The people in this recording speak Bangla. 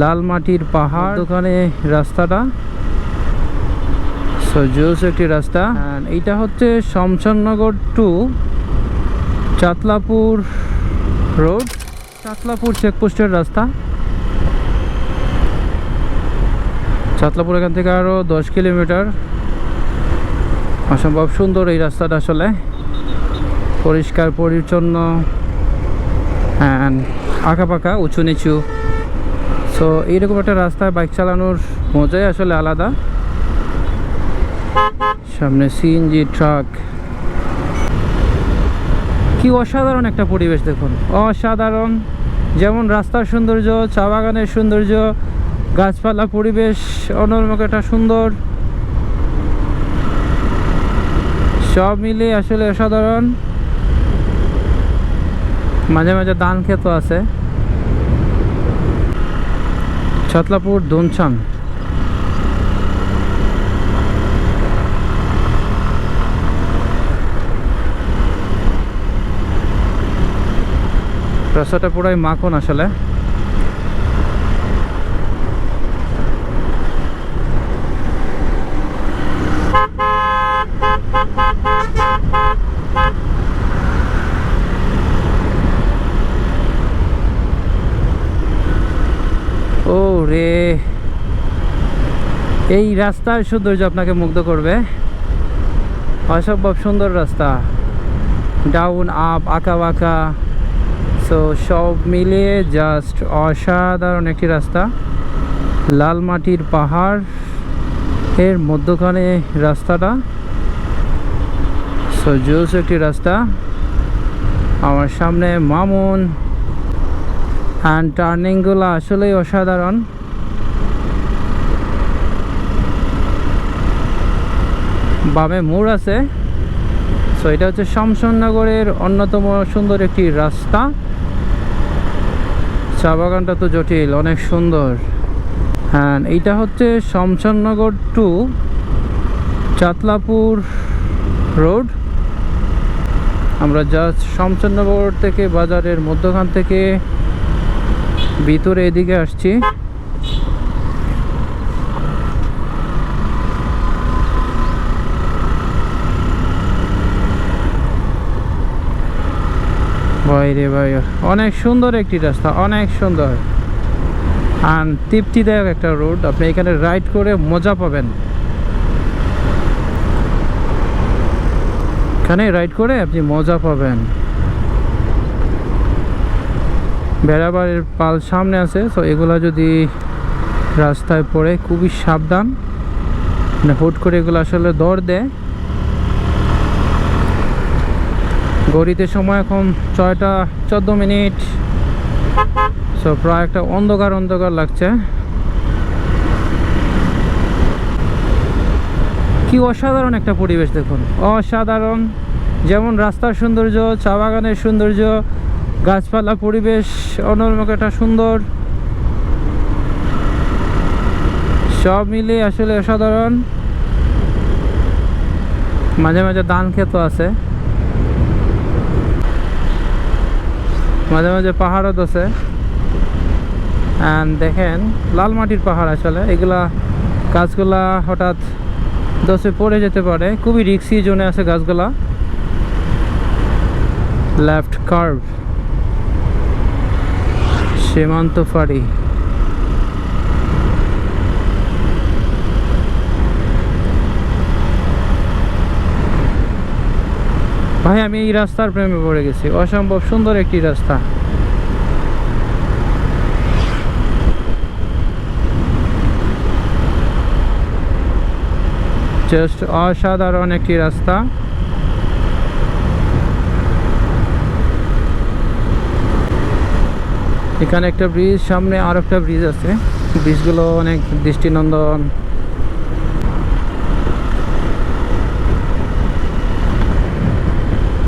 লাল মাটির পাহাড়। ওখানে রাস্তাটা। সো জোস একটি রাস্তা। এইটা হচ্ছে শমশাননগর টু চাতলাপুর রোড। চাতলাপুর চেকপোস্টের রাস্তা। চাতলাপুর এখান থেকে আরও দশ কিলোমিটার। অসম্ভব সুন্দর এই রাস্তাটা আসলে। পরিষ্কার, পরিচ্ছন্ন। অ্যান্ড আঁকা পাকা উঁচু নিচু। সো এইরকম একটা রাস্তায় বাইক চালানোর মজাই আসলে আলাদা। সামনে সিএনজি ট্রাক কি অসাধারণ একটা পরিবেশ দেখুন। অসাধারণ। যেমন রাস্তার সৌন্দর্য, চা বাগানের সৌন্দর্য, গাছপালা পরিবেশ, অন্যরকম একটা সুন্দর। সব মিলিয়ে আসলে অসাধারণ। মাঝে মাঝে ধান ক্ষেত আছে। ছতলাপুর দোনছাং রাস্তাটা পুরাই মাখন আসলে। ও রে এই রাস্তার সৌন্দর্য আপনাকে মুগ্ধ করবে। অসম্ভব সুন্দর রাস্তা। ডাউন আপ আঁকা, বাঁকা। সো সব মিলিয়ে জাস্ট অসাধারণ একটি রাস্তা। লাল মাটির পাহাড় এর মধ্যখানে রাস্তাটা। সো জোস একটি রাস্তা। আমার সামনে মামুন। অ্যান্ড টার্নিংগুলো আসলেই অসাধারণ। বামে মোড় আছে। সো এটা হচ্ছে শামশাননগরের অন্যতম সুন্দর একটি রাস্তা। চা বাগানটা তো জটিল, অনেক সুন্দর। হ্যাঁ এইটা হচ্ছে শামশাননগর টু চাতলাপুর রোড। আমরা জাস্ট শামশাননগর থেকে বাজারের মধ্যখান থেকে ভিতরে এদিকে আসছি। ভাই ভাই, অনেক সুন্দর একটি রাস্তা, অনেক সুন্দর। আর তৃপ্তিদায়ক একটা রোড আপনি এখানে রাইড করে মজা পাবেন। এখানে রাইড করে আপনি মজা পাবেন। বেড়াবাড়ির পাল সামনে আছে তো এগুলা যদি রাস্তায় পড়ে খুবই সাবধান। মানে হুট করে এগুলো আসলে দৌড় দেয়। গড়িতে সময় এখন ছয়টা চোদ্দ মিনিট। সো প্রায় একটা অন্ধকার অন্ধকার লাগছে। কি অসাধারণ একটা পরিবেশ দেখুন। অসাধারণ। যেমন রাস্তার সৌন্দর্য, চা বাগানের সৌন্দর্য গাছপালা পরিবেশ অন্যরকম একটা সুন্দর। সব মিলিয়ে আসলে অসাধারণ। মাঝে মাঝে ধান ক্ষেত আছে। মাঝে মাঝে পাহাড়ও আছে। অ্যান্ড দেখেন, লাল মাটির পাহাড় আসলে। এগুলা গাছগুলা হঠাৎ দশে পড়ে যেতে পারে। খুবই রিক্সি জোনে আছে গাছগুলা। লেফট কার্ভ সীমান্ত ফাড়ি ভাই, আমি এই রাস্তার প্রেমে পড়ে গেছি। অসম্ভব সুন্দর একটি রাস্তা। জাস্ট অসাধারণ একটি রাস্তা। এখানে একটা ব্রিজ সামনে আর একটা ব্রিজ আছে ব্রিজগুলো অনেক দৃষ্টিনন্দন।